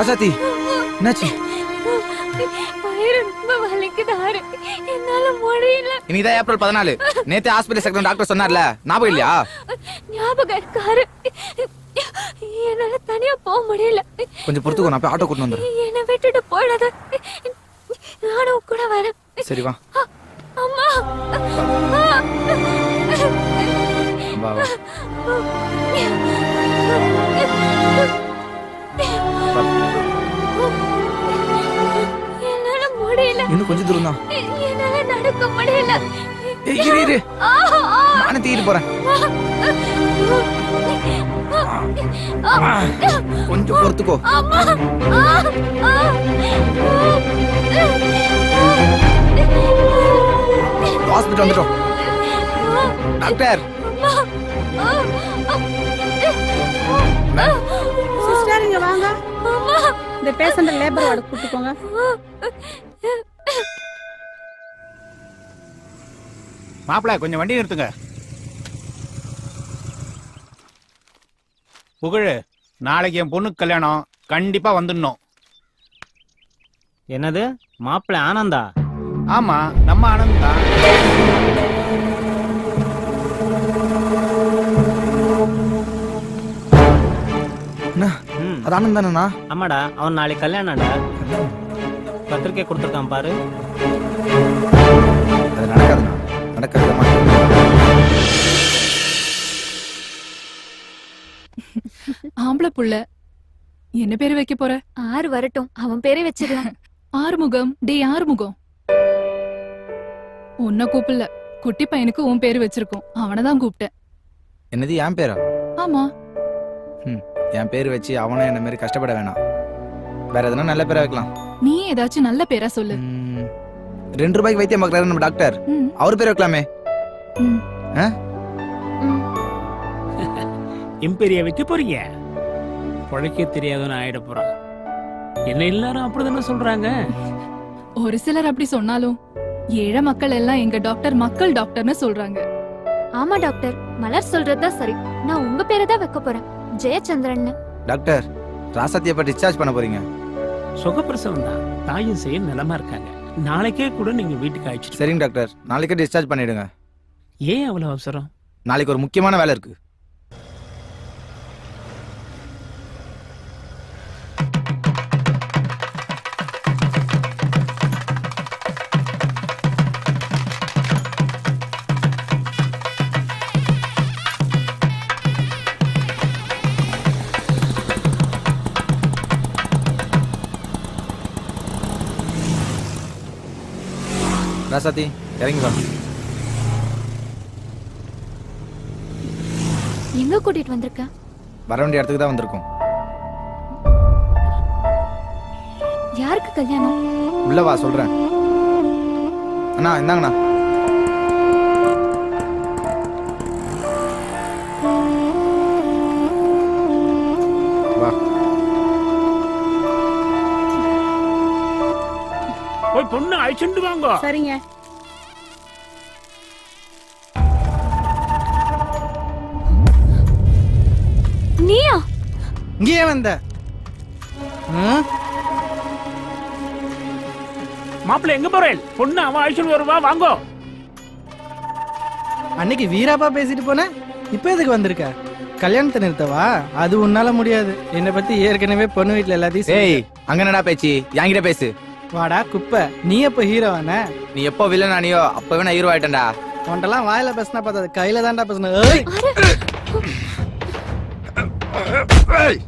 ராசாத்தி என்னாச்சு இன்னைக்குதான் ஏப்ரல் பதினாலு நேத்து ஹாஸ்பிட்டல் செக்ரட்டரி டாக்டர் சொன்னார்ல ஞாபகம் இல்லையா ஞாபகம் இருக்காரு என்னால தனியா போக முடியல கொஞ்சம் பொறுத்துக்கோ நான் போய் ஆட்டோ கூட்டு வந்துடுறேன் என்னை விட்டுட்டு போயிடாத நானும் கூட வரேன் சரி வா அம்மா வா வா இன்னும் கொஞ்சம் தூரம் தான். என்னால நடக்க முடியல. இரு இரு. ஆ, ஆ, நானே தூக்கிட்டு போறேன். கொஞ்சம் பொறுத்துக்கோ. அம்மா ஆ, ஆ. ஹாஸ்பிட்டல் வந்துட்டோம். டாக்டர். சிஸ்டர் இங்க வாங்க. இந்த பேஷண்ட் லேபர் வார்டு கூட்டு போங்க. மாப்பிள கொஞ்சம் வண்டி நிறுத்துங்க. புகழ் நாளைக்கு என் பொண்ணுக்கு கல்யாணம். கண்டிப்பா வந்துடணும். என்னது? மாப்பிள்ளை ஆனந்தா? ஆமா நம்ம ஆனந்த். அது ஆனந்த் தானேண்ணா ஆமாடா அவன் நாளைக்கு கல்யாணம்டா. பத்திரிக்கை கொடுத்துருக்கான் பாரு. நடக்காதுண்ணா நடக்காது ஆம்பளை புள்ள என்ன பேரு வைக்க போற? ஆறு வரட்டும் அவன் பேரே வச்சிடலாம் ஆறுமுகம் டே ஆறுமுகம். உன்னை கூப்பிடல குட்டி பையனுக்கு உன் பேரு வச்சிருக்கோம் அவனை தான் கூப்பிட்டேன். என்னது என் பேரா? ஆமா. என் பேர் வச்சு அவனும் என்ன மாதிரி கஷ்டப்பட வேணாம். வேற எதனா நல்ல பேரா வைக்கலாம். நீ ஏதாச்சும் நல்ல பேரா சொல்லு. ம், ரெண்டு ரூபாய்க்கு வைத்தியம் பார்க்கறாரு நம்ம டாக்டர். அவர் பேர் வைக்கலாமே. இம்பெரிய வைக்க போறீங்க? பொழைக்க தெரியாதவன் ஆயிட போறான். என்ன எல்லாரும் அப்படிதானே சொல்றாங்க? ஒரு சிலர் அப்படி சொன்னாலும் ஏழை மக்கள் எல்லாம் எங்க டாக்டர் மக்கள் டாக்டர்னு சொல்றாங்க. ஆமா டாக்டர் மலர் சொல்றதுதான் சரி. நான் உங்க பேரை தான் வைக்க போறேன். ஜெயச்சந்திரன் டாக்டர் ராசாத்தி எப்ப டிஸ்சார்ஜ் பண்ண போறீங்க. சுகப்பிரசவம் தான். தாயும் செய்ய நிலமா இருக்காங்க. நாளைக்கே கூட நீங்க வீட்டுக்கு அழைச்சிட்டு சரிங்க டாக்டர். நாளைக்கே டிஸ்சார்ஜ் பண்ணிடுங்க. ஏன் அவ்வளவு அவசரம்? நாளைக்கு ஒரு முக்கியமான வேலை இருக்கு. ராசாத்தி இறங்கி வா. எங்க கூட்டிட்டு வந்திருக்க? வர வேண்டிய இடத்துக்கு தான் வந்திருக்கோம். யாருக்கு கல்யாணம்? உள்ள வா சொல்றேன். அண்ணா இந்தாங்கண்ணா. பொண்ணு அழைச்சிட்டு வாங்க. சரிங்க. நீயா? இங்கேயே வந்த? மாப்பிள்ளை எங்க போறேன்? பொண்ணு அவன் அழைச்சிட்டு வருவா. வாங்கோ. அன்னைக்கு வீராப்பா பேசிட்டு போன? இப்போ எதுக்கு வந்திருக்க? கல்யாணத்தை நிறுத்தவா? அது உன்னால முடியாது. என்னை பத்தி ஏற்கனவே பொண்ணு வீட்ல எல்லாத்தையும் அங்க என்னடா பேச்சு? என்கிட்ட பேசு. வாடா குப்பை. நீ எப்ப ஹீரோவான நீ எப்போ வில்லன் ஆனியோ அப்பவே நான் ஹீரோ ஆயிட்டேன்டா. உன்ட்டெல்லாம் வாயில பேசினா பார்த்தா அது கையில தான்டா பேசின ஏய்!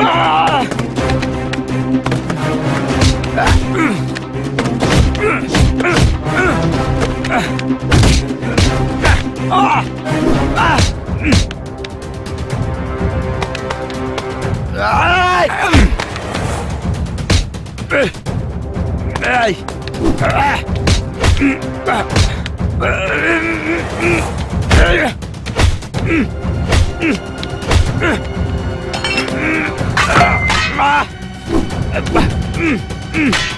Ah! Mm-hmm.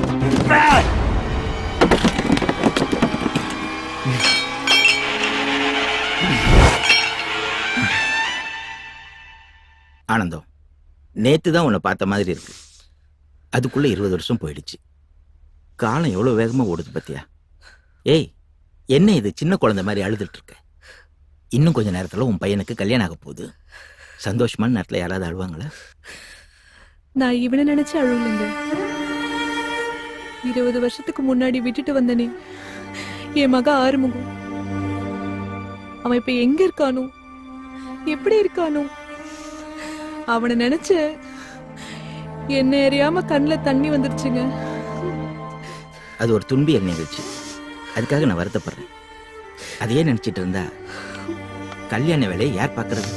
ஆனந்தம். நேற்று தான் உன்னை பார்த்த மாதிரி இருக்கு. அதுக்குள்ளே இருபது வருஷம் போயிடுச்சு. காலம் எவ்வளோ வேகமாக ஓடுது பத்தியா? ஏய் என்ன இது? சின்ன குழந்தை மாதிரி அழுதுட்டு இன்னும் கொஞ்சம் நேரத்தில் உன் பையனுக்கு கல்யாணம் ஆக போகுது. சந்தோஷமான நேரத்தில் யாராவது அழுவாங்களா? நான் இவனை நினைச்சு அழுவலைங்க. இருபது வருஷத்துக்கு முன்னாடி விட்டுட்டு வந்தனே. என் மக ஆறுமுகம். அவன் இப்ப எங்க இருக்கானோ? எப்படி இருக்கானோ? அவனை நினைச்சு என்ன அறியாம கண்ணுல தண்ணி வந்துருச்சுங்க. அது ஒரு துன்பியல் நிகழ்ச்சி. அதுக்காக நான் வருத்தப்படுறேன். அதையே நினைச்சிட்டு இருந்தா கல்யாண வேலையை யார் பார்க்கறது?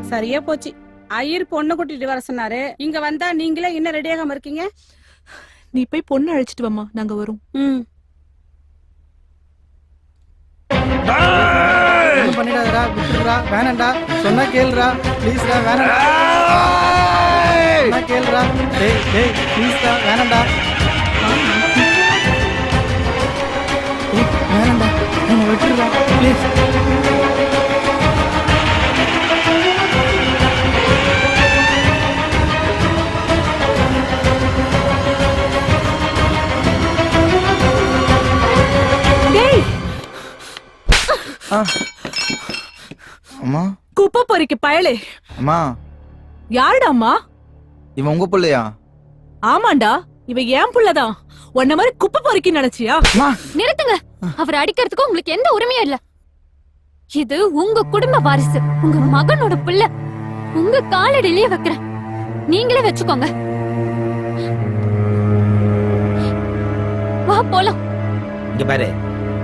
சரியா போச்சு. ஐயர் பொண்ணு கூட்டிட்டு வர சொன்னாரு. இங்க வந்தா நீங்களே இன்னும் ரெடியாகாம இருக்கீங்க? நீ போய் பொண்ணு அழைச்சிட்டு வாமா நாங்க வரோம். ம். பண்ணிடாதடா விட்டுடுறா வேணாம்டா சொன்னா கேளுடா ப்ளீஸ்டா வேணாம்டா சொன்னா கேளுடா. டேய் டேய் ப்ளீஸ்டா வேணாம்டா ஏய், வேணாம்டா என்னை விட்டுடுடா ப்ளீஸ் டேய்! அம்மா. குப்பை பொறிக்கு பயலே. அம்மா. யாருடாம்மா இவன் உங்க பிள்ளையா? ஆமாண்டா இவ ஏன் புள்ளதான். உன்ன மாதிரி குப்பை பொறிக்கி நினைச்சியா? நிறுத்துங்க. அவர் அடிக்கிறதுக்கு உங்களுக்கு எந்த உரிமையும் இல்ல. இது உங்க குடும்ப வாரிசு உங்க மகனோட பிள்ளை. உங்க காலடியிலேயே வைக்கிறேன். நீங்களே வச்சுக்கோங்க. வா போலாம். இங்க பாரு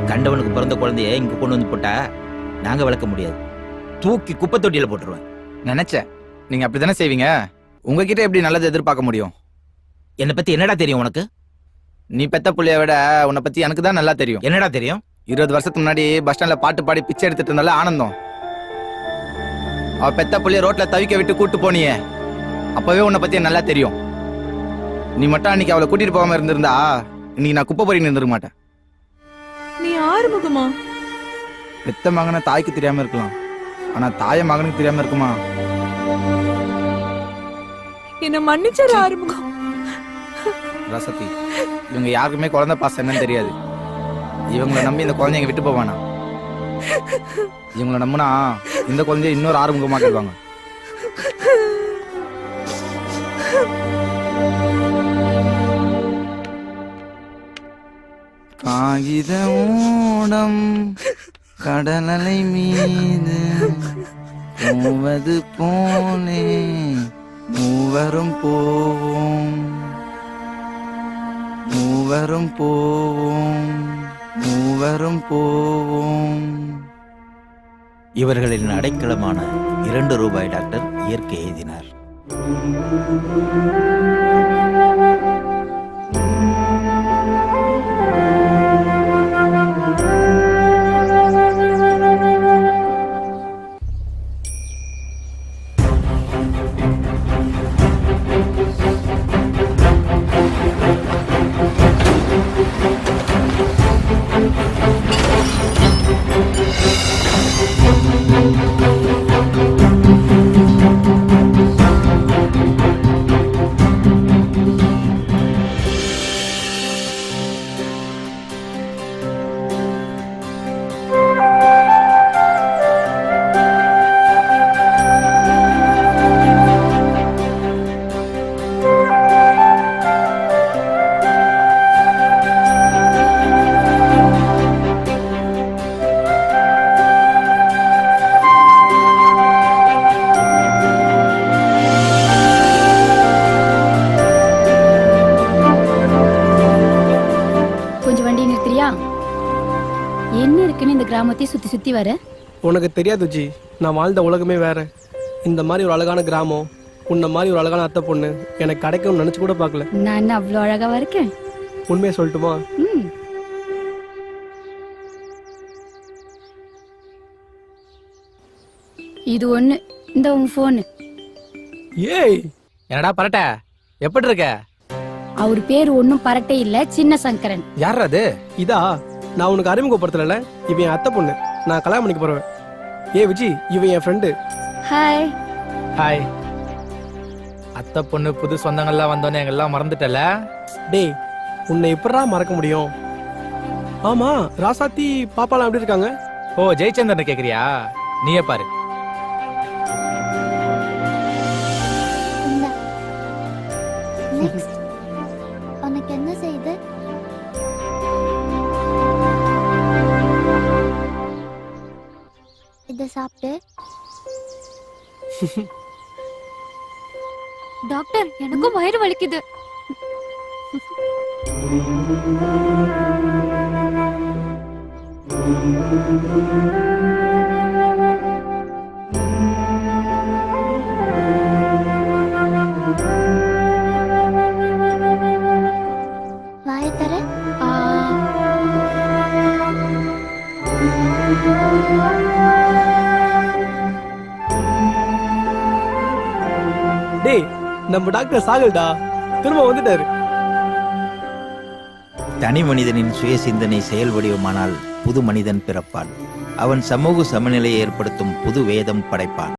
கண்டவனுக்கு பிறந்த குழந்தைய இங்க கொண்டு வந்து போட்டா நாங்க வளர்க்க முடியாது. தூக்கி குப்பை தொட்டியில போட்டுருவேன். நினைச்சேன். நீங்க அப்படித்தானே செய்வீங்க? உங்ககிட்ட எப்படி நல்லது எதிர்பார்க்க முடியும்? என்னை பத்தி என்னடா தெரியும் உனக்கு? நீ பெத்த புள்ளைய விட உன்னை பத்தி எனக்கு தான் நல்லா தெரியும். என்னடா தெரியும்? இருபது வருஷத்துக்கு முன்னாடி பஸ் ஸ்டாண்ட்ல பாட்டு பாடி பிச்சை எடுத்துட்டு இருந்தால ஆனந்தம். அவ பெத்த புள்ளைய ரோட்ல தவிக்க விட்டு கூட்டு போனியே. அப்பவே உன்னை பத்தி நல்லா தெரியும். நீ மட்டும் அன்னைக்கு அவளை கூட்டிட்டு போகாம இருந்திருந்தா இன்னைக்கு நான் குப்பை பொறி இருந்திருக்க மாட்டேன். நீ ஆறுமுகமா? பெத்த மகனை தாய்க்கு தெரியாம இருக்கலாம். ஆனா தாய மகனுக்கு தெரியாம இருக்குமா? என்ன மன்னிச்சாரு ஆறுமுகம். ரசத்தி இவங்க யாருக்குமே குழந்தை பாசம் என்னன்னு தெரியாது. இவங்களை நம்பி இந்த குழந்தைங்க விட்டு போவானா இவங்களை நம்பினா இந்த குழந்தைய இன்னொரு ஆறுமுகமாக்கிடுவாங்க காகித ஓடம் கடலலை மீது மூவது போனே மூவரும் போவோம். மூவரும் போவோம். மூவரும் போவோம். இவர்களின் அடைக்கலமான இரண்டு ரூபாய் டாக்டர் இயற்கை எழுதினார். எதுக்குன்னு இந்த கிராமத்தையும் சுத்தி சுத்தி வர? உனக்கு தெரியாது ஜி. நான் வாழ்ந்த உலகமே வேற. இந்த மாதிரி ஒரு அழகான கிராமம் உன்ன மாதிரி ஒரு அழகான அத்தை பொண்ணு எனக்கு கிடைக்கும்னு நினைச்சு கூட பார்க்கல. நான் என்ன அவ்வளோ அழகாவா இருக்கேன்? உண்மையை சொல்லட்டுமா? ம். இது ஒண்ணு இந்த உங்க போனு ஏய்! என்னடா பரட்ட? எப்படி இருக்க அவர் பேர் ஒன்னும் பரட்டே இல்ல சின்ன சங்கரன். யார் அது? இதா? நான் உனக்கு அறிமுகப்படுத்தல இவன் என் அத்தை பொண்ணு. நான் கல்யாணம் பண்ணிக்க போறேன் ஏ விஜி இவன் என் ஃப்ரெண்டு ஹாய் ஹாய் அத்தை பொண்ணு புது சொந்தங்கள்லாம் வந்தோன்னே எங்கெல்லாம் மறந்துட்டல? டேய் உன்னை எப்படா மறக்க முடியும்? ஆமா ராசாத்தி பாப்பாலாம் எப்படி இருக்காங்க? ஓ ஜெயச்சந்திரன் கேக்குறியா? நீயே பாரு. டாக்டர் எனக்கும் வயிறு வலிக்குது. வாயை டேய் நம்ம டாக்டர் சாகல்டா. திரும்ப வந்துட்டாரு. தனி மனிதனின் சுய சிந்தனை செயல் வடிவமானால் புது மனிதன் பிறப்பான். அவன் சமூக சமநிலையை ஏற்படுத்தும் புது வேதம் படைப்பான்.